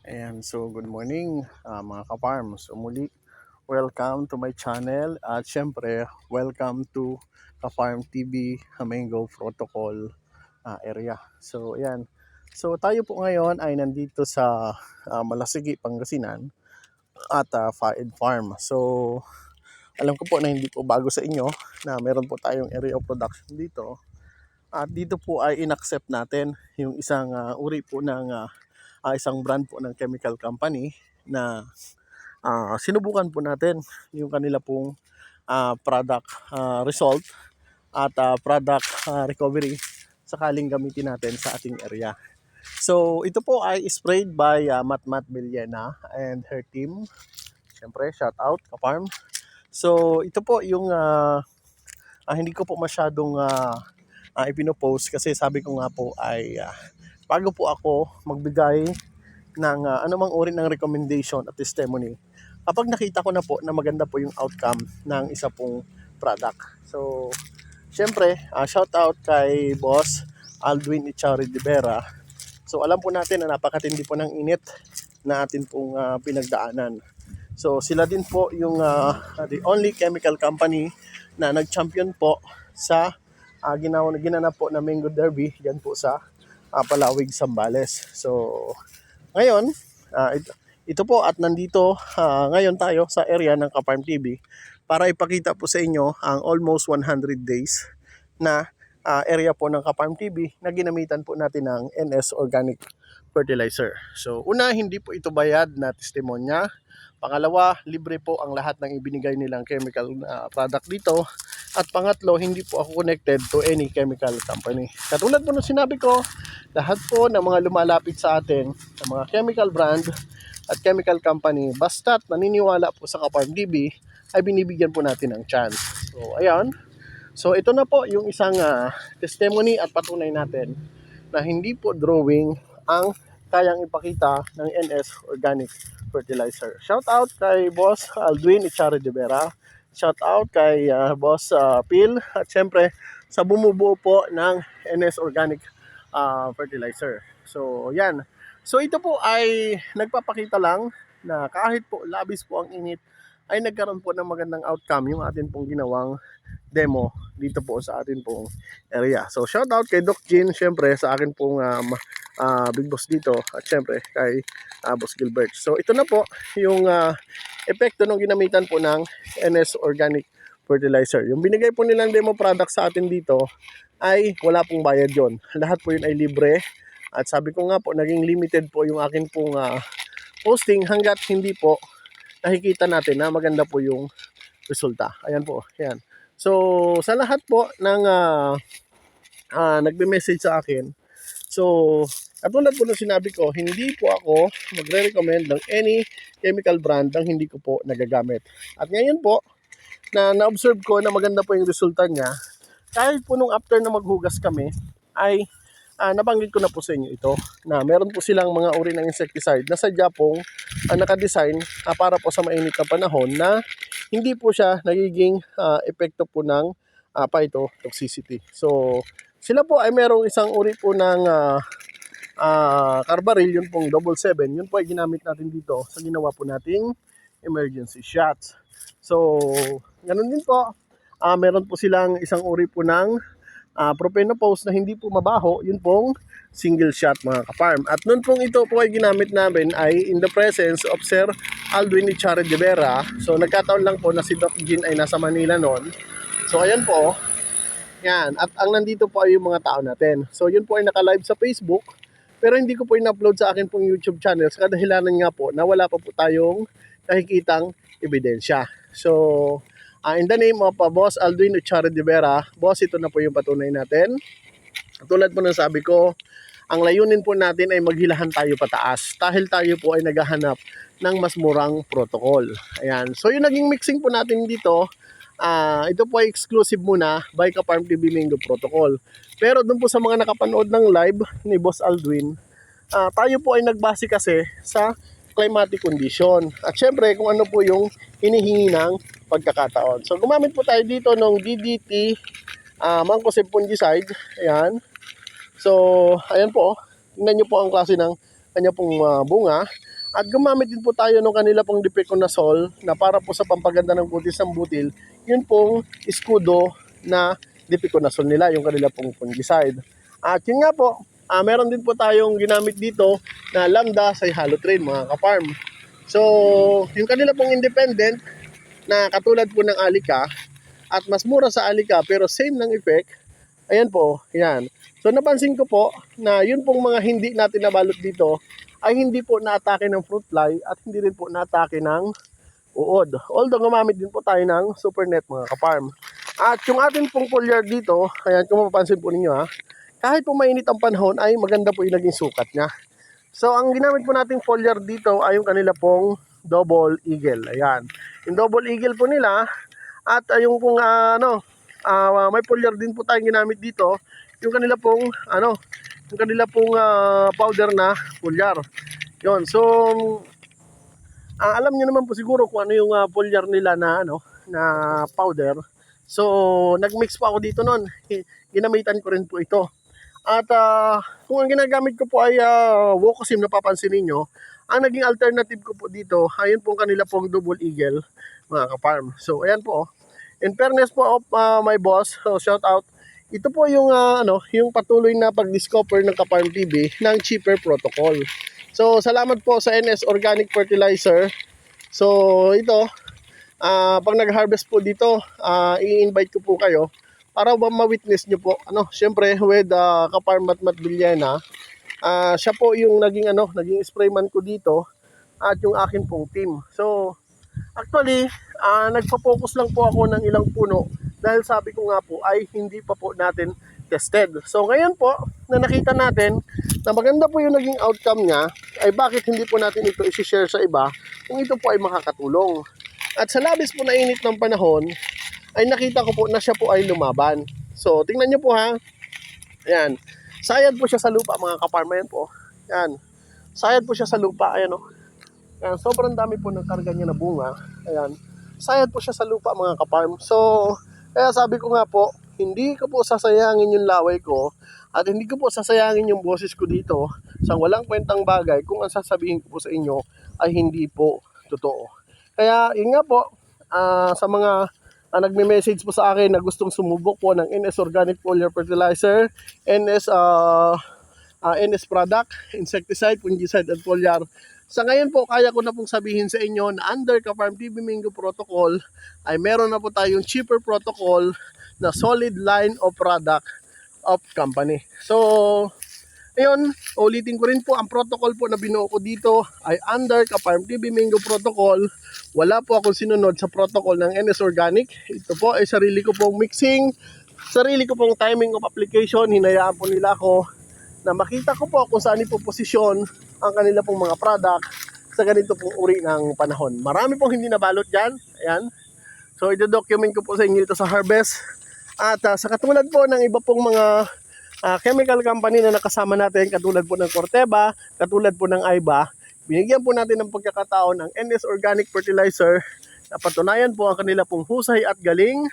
Ayan, so good morning ah, mga ka-farm. So muli, welcome to my channel at syempre, welcome to ka-farm TV Mango Protocol ah, area. So ayan, so tayo po ngayon ay nandito sa ah, Malasigi, Pangasinan at uh, Faid Farm. So alam ko po na hindi po bago sa inyo na meron po tayong area of production dito. At dito po ay inaccept natin yung isang ah, uri po ng ah, ah, isang brand po ng chemical company na ah, sinubukan po natin yung kanila pong ah, product ah, result at ah, product ah, recovery sakaling gamitin natin sa ating area. So ito po ay sprayed by uh, Matmat Villena and her team. Siyempre, shout out ka-farm. So ito po yung ah, ah, hindi ko po masyadong uh, ipinopost kasi sabi ko nga po ay ah, bago po ako magbigay ng ah, anumang uri ng recommendation at testimony kapag nakita ko na po na maganda po yung outcome ng isa pong product. So, syempre, ah, shout out kay boss Aldwin Ichari de Vera. So, alam po natin na napakatindi po ng init na atin pong ah, pinagdaanan. So, sila din po yung ah, the only chemical company na nag-champion po sa uh, ginawa, ginanap po na Mango Derby dyan po sa ah, Palawig, Sambales. So, ngayon, ah, ito, ito po at nandito ah, ngayon tayo sa area ng Kaparm TV para ipakita po sa inyo ang almost 100 days na ah, area po ng Kaparm TV na ginamitan po natin ng NS Organic Fertilizer. So, una, hindi po ito bayad na testimonya. Pangalawa, libre po ang lahat ng ibinigay nilang chemical ah, product dito. At pangatlo, hindi po ako connected to any chemical company. Katulad po ng sinabi ko, lahat po ng mga lumalapit sa atin, ng mga chemical brand at chemical company, basta't naniniwala po sa Kaparm TV, ay binibigyan po natin ng chance. So, ayan. So, ito na po yung isang ah, testimony at patunay natin na hindi po drawing ang kayang ipakita ng NS Organic Fertilizer. Shout out kay Boss Aldwin Ichari de Vera. Shout out kay ah, Boss ah, Phil at syempre sa bumubuo po ng NS Organic ah, Fertilizer. So, yan. So, ito po ay nagpapakita lang na kahit po labis po ang init ay nagkaroon po ng magandang outcome yung atin pong ginawang demo dito po sa atin pong area. So, shout out kay Doc Jean, syempre sa akin pong um, ah, big boss dito at syempre kay ah, Boss Gilbert. So, ito na po yung ah, epekto ng ginamitan po ng NS Organic Fertilizer. Yung binigay po nilang demo product sa atin dito ay wala pong bayad yon. Lahat po yun ay libre. At sabi ko nga po, naging limited po yung akin pong ah, posting hanggat hindi po nakikita natin na maganda po yung resulta. Ayan po, ayan. So, sa lahat po ng ah, ah, nagbe-message sa akin, so, katulad po ng sinabi ko, hindi po ako magre-recommend ng any chemical brand ang hindi ko po nagagamit. At ngayon po, na na-observe ko na maganda po yung resulta niya, kahit po nung after na maghugas kami, ay ah, nabanggit ko na po sa inyo ito na meron po silang mga uri ng insecticide na sadya pong ah, nakadesign ah, para po sa mainit na panahon na hindi po siya nagiging ah, epekto po ng uh, phytotoxicity. So, sila po ay merong isang uri po ng ah, ah, carbaryl, yun pong double seven. Yun po ay ginamit natin dito sa ginawa po nating emergency shots. So, ganun din po. Ah, meron po silang isang uri po ng ah, propenopause na hindi po mabaho, yun pong single shot mga ka-farm. At nun pong ito po ay ginamit namin ay in the presence of Sir Alduin Ichare de Vera. So nagkataon lang po na si Doc Jean ay nasa Manila noon. So ayan po. Yan. At ang nandito po ay yung mga tao natin. So yun po ay naka-live sa Facebook. Pero hindi ko po in-upload sa akin pong YouTube channel sa kadahilanan nga po na wala pa po tayong nakikitang ebidensya. So, Ah, in the name of uh, Boss Alduin Uchara de Vera, boss, ito na po yung patunay natin. Tulad po ng sabi ko, ang layunin po natin ay maghilahan tayo pataas dahil tayo po ay naghahanap ng mas murang protocol. Ayan. So yung naging mixing po natin dito, ah ito po ay exclusive muna by Kaparm TV Mango Protocol. Pero doon po sa mga nakapanood ng live ni Boss Aldwin, ah, tayo po ay nagbase kasi sa climatic condition. At syempre kung ano po yung hinihingi ng pagkakataon. So gumamit po tayo dito ng DDT uh, Mancozeb fungicide. Ayan. So, ayan po. Tingnan nyo po ang klase ng kanya pong ah, bunga. At gumamit din po tayo ng kanila pong dipiconazole na para po sa pampaganda ng kutis ng butil. Yun pong iskudo na dipiconazole nila, yung kanila pong fungicide. At yun nga po, ah, meron din po tayong ginamit dito na lambda sa halotrain mga kaparm. So, yung kanila pong independent na katulad po ng alika at mas mura sa alika pero same ng effect, ayan po, yan. So napansin ko po na yun pong mga hindi natin nabalot dito ay hindi po naatake ng fruit fly at hindi rin po naatake ng uod. Although gumamit din po tayo ng super net mga kaparm. At yung ating pong foliar dito, ayan kung mapapansin po ninyo ha, kahit po mainit ang panahon ay maganda po yung naging sukat niya. So ang ginamit po nating foliar dito ay yung kanila pong double eagle. Ayan. Yung double eagle po nila at uh, yung kung ah, ano, ah, may foliar din po tayong ginamit dito, yung kanila pong ano, yung kanila pong ah, powder na foliar. Yon. So ah, alam niyo naman po siguro kung ano yung uh, foliar nila na ano, na powder. So nagmix po ako dito noon. Ginamitan ko rin po ito. At ah, kung ang ginagamit ko po ay uh, Wokosim, napapansin ninyo, ang naging alternative ko po dito, ayun po ang kanila pong double eagle, mga kaparm. So, ayan po. oh. In fairness po of uh, my boss, so shout out, ito po yung, ah, ano, yung patuloy na pag-discover ng Kaparm TV ng cheaper protocol. So, salamat po sa NS Organic Fertilizer. So, ito, ah, pag nag-harvest po dito, ah, i-invite ko po kayo para ba ma-witness nyo po, ano, syempre with uh, Kaparm Matmat Villena, ah siya po yung naging ano, naging sprayman ko dito at yung akin pong team. So, actually, ah nagpa-focus lang po ako ng ilang puno dahil sabi ko nga po ay hindi pa po natin tested. So, ngayon po, na nakita natin na maganda po yung naging outcome niya, ay bakit hindi po natin ito isi-share sa iba kung ito po ay makakatulong. At sa labis po na init ng panahon, ay nakita ko po na siya po ay lumaban. So, tingnan nyo po ha. Ayan. Sayad po siya sa lupa mga kaparma yan po. Ayan. Sayad po siya sa lupa. Ayan o. Ayan. Sobrang dami po ng karga niya na bunga. Ayan. Sayad po siya sa lupa mga kaparm. So, kaya sabi ko nga po, hindi ko po sasayangin yung laway ko at hindi ko po sasayangin yung boses ko dito sa walang kwentang bagay kung ang sasabihin ko po sa inyo ay hindi po totoo. Kaya yun nga po, ah, sa mga ah, nagme-message po sa akin na gustong sumubok po ng NS Organic Foliar Fertilizer, NS ah, ah, NS product, insecticide, fungicide, at foliar. Sa ngayon po, kaya ko na pong sabihin sa inyo na under Ka-Farm TV Mingo Protocol ay meron na po tayong cheaper protocol na solid line of product of company. So, ayun, ulitin ko rin po, ang protocol po na binuo ko dito ay under Ka-Farm TV Mingo Protocol. Wala po akong sinunod sa protocol ng NS Organic. Ito po ay sarili ko pong mixing, sarili ko pong timing of application. Hinayaan po nila ako na makita ko po kung saan ipoposisyon ang kanila pong mga product sa ganito pong uri ng panahon. Marami pong hindi nabalot dyan. Ayan. So, ito-document ko po sa inyo ito sa harvest. At ah, sa katulad po ng iba pong mga ah, chemical company na nakasama natin, katulad po ng Corteva, katulad po ng Aiba, binigyan po natin ng pagkakataon ng NS Organic Fertilizer na patunayan po ang kanila pong husay at galing.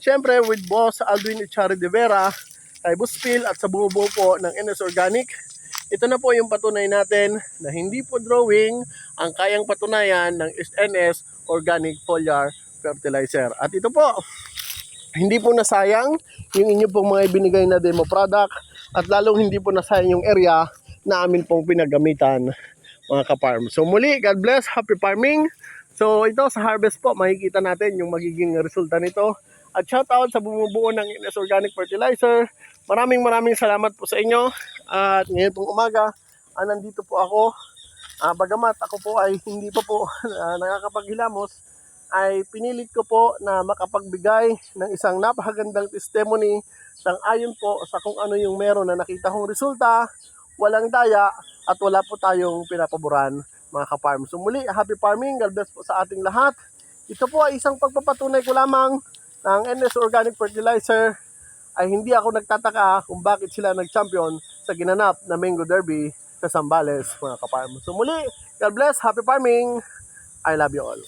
Siyempre, with Boss Alvin Echari de Vera, kay Buspil at sa bumubuo po ng NS Organic, ito na po yung patunay natin na hindi po drawing ang kayang patunayan ng NS Organic Foliar Fertilizer. At ito po, hindi po nasayang yung inyo pong mga ibinigay na demo product at lalong hindi po nasayang yung area na amin pong pinagamitan mga ka-farm. So muli, God bless, happy farming. So ito sa harvest po, makikita natin yung magiging resulta nito. At shout out sa bumubuo ng NS Organic Fertilizer. Maraming maraming salamat po sa inyo. At ngayon pong umaga, ah, nandito po ako. Ah, bagamat ako po ay hindi pa po ah, nakakapaghilamos, ay pinilit ko po na makapagbigay ng isang napakagandang testimony sang ayon po sa kung ano yung meron na nakita kong resulta, walang daya at wala po tayong pinapaboran mga ka-farm. So muli, happy farming, God bless po sa ating lahat. Ito po ay isang pagpapatunay ko lamang ng NS Organic Fertilizer ay hindi ako nagtataka kung bakit sila nag-champion sa ginanap na Mango Derby sa Zambales mga ka-farm. So muli, God bless, happy farming, I love you all.